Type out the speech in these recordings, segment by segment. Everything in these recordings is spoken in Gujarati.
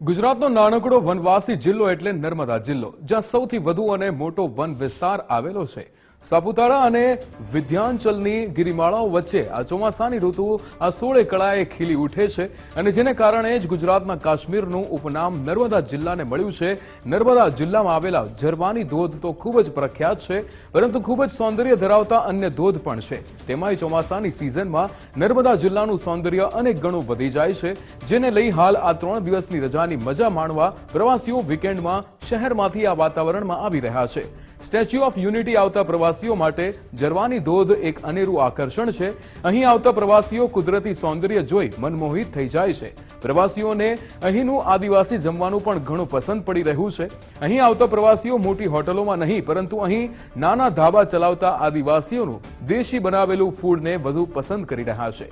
ગુજરાતનો નાનકડો વનવાસી જિલ્લો એટલે નર્મદા જિલ્લો, જ્યાં સૌથી વધુ અને મોટો વન વિસ્તાર આવેલો છે. સાપુતારા અને વિધ્યાંચલની ગિરિમાળાઓ વચ્ચે આ ચોમાસાની ઋતુ આ સોળે કળાએ ખીલી ઉઠે છે અને જેને કારણે જ ગુજરાતના કાશ્મીરનું ઉપનામ નર્મદા જિલ્લાને મળ્યું છે. નર્મદા જિલ્લામાં આવેલા ઝરવાની ધોધ તો ખૂબ જ પ્રખ્યાત છે, પરંતુ ખૂબ જ સૌંદર્ય ધરાવતા અન્ય ધોધ પણ છે. તેમાંય ચોમાસાની સિઝનમાં નર્મદા જિલ્લાનું સૌંદર્ય અનેક ગણું વધી જાય છે, જેને લઈ હાલ આ ત્રણ દિવસની રજાની મજા માણવા પ્રવાસીઓ વીકેન્ડમાં શહેરમાંથી આ વાતાવરણમાં આવી રહ્યા છે. સ્ટેચ્યુ ઓફ યુનિટી આવતા પ્રવાસીઓ માટે જરવાની ધોધ એક અનેરું આકર્ષણ છે. અહીં આવતા પ્રવાસીઓ કુદરતી સૌંદર્ય જોઈ મનમોહિત થઈ જાય છે. પ્રવાસીઓને અહીંનું આદિવાસી જમવાનું પણ ઘણું પસંદ પડી રહ્યું છે. અહીં આવતા પ્રવાસીઓ મોટી હોટલોમાં નહીં, પરંતુ અહીં નાના ધાબા ચલાવતા આદિવાસીઓનું દેશી બનાવેલું ફૂડને વધુ પસંદ કરી રહ્યા છે.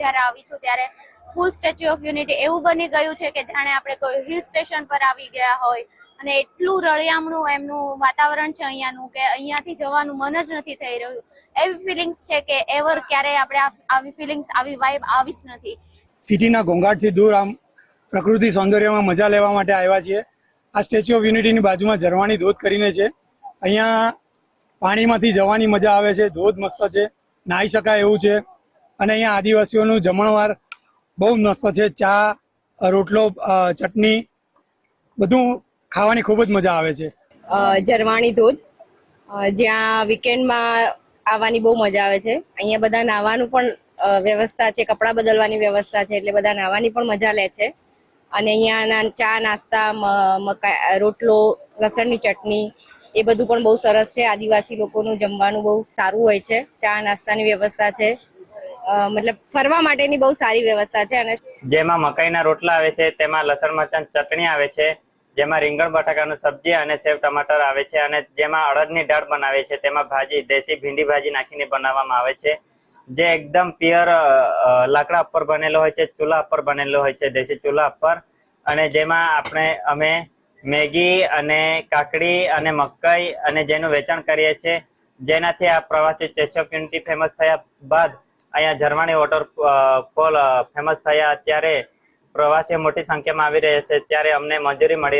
જ્યારે આવી છું ત્યારે ફૂલ સ્ટેચ્યુ ઓફ યુનિટી એવું બની ગયું છે કે જાણે આપણે કોઈ હિલ સ્ટેશન પર આવી ગયા હોય અને એટલું રળિયામણું એમનું વાતાવરણ છે અહીંયાનું કે અહીંયાથી જવાનું મન જ નથી થઈ રહ્યું. એવી ફિલિંગ્સ છે કે એવર ક્યારેય આપણે આવી ફિલિંગ્સ આવી વાઇબ આવી જ નથી. સિટીના ઘોંઘાટથી દૂર આમ પ્રકૃતિ સૌંદર્યમાં મજા લેવા માટે આવ્યા છીએ. આ સ્ટેચ્યુ ઓફ યુનિટીની બાજુમાં ઝરવાની ધોધ કરીને છે. અહીંયા પાણીમાંથી જવાની મજા આવે છે, ધોધ મસ્ત છે. નાહી શકાય એવું છે. અને અહીંયા આદિવાસીઓનું જમણવાર બહુ મસ્ત છે. ચા, રોટલો ચટણી, બધું ખાવાની ખૂબ જ મજા આવે છે. જરવાણી ધોધ. જ્યાં વીકેન્ડમાં આવવાની બહુ મજા આવે છે. અહીંયા બધા નાહવાનું પણ વ્યવસ્થા છે. કપડાં બદલવાની વ્યવસ્થા છે એટલે બધા નાહવાની પણ મજા લે છે. અને અહીંયાના ચા, નાસ્તા મકા રોટલો, લસણની ચટણી એ બધું પણ બહુ સરસ છે. આદિવાસી લોકોનું જમવાનું બહુ સારું હોય છે. ચા, નાસ્તાની વ્યવસ્થા છે. મતલબ ફરવા માટેની બહુ સારી વ્યવસ્થા છે અને જેમાં મકાઈના રોટલા આવે છે, તેમાં લસણ મરચાં ચટણી આવે છે, જેમાં રીંગણ બટાકાનું સબ્જી અને સેવ ટમાટર આવે છે અને જેમાં અડદની દાળ બનાવે છે, તેમાં ભાજી, દેશી ભીંડી ભાજી નાખીને બનાવવામાં આવે છે. જે એકદમ પ્યોર લાકડા ઉપર બનેલો હોય છે, ચૂલા ઉપર બનેલો હોય છે, દેશી ચૂલા ઉપર. અને જેમાં આપણે, અમે મેગી અને કાકડી અને મકાઈ અને જેનું વેચાણ કરીએ છીએ. જેનાથી આ પ્રવાસી સ્ટેચ્યુ ઓફ યુનિટી ફેમસ થયા બાદ અહીંયા ઝરવાણી વોટર ફોલ ફેમસ થયા ત્યારે પ્રવાસીઓ મોટી સંખ્યામાં આવી રહ્યા છે. ત્યારે અમને મંજૂરી મળી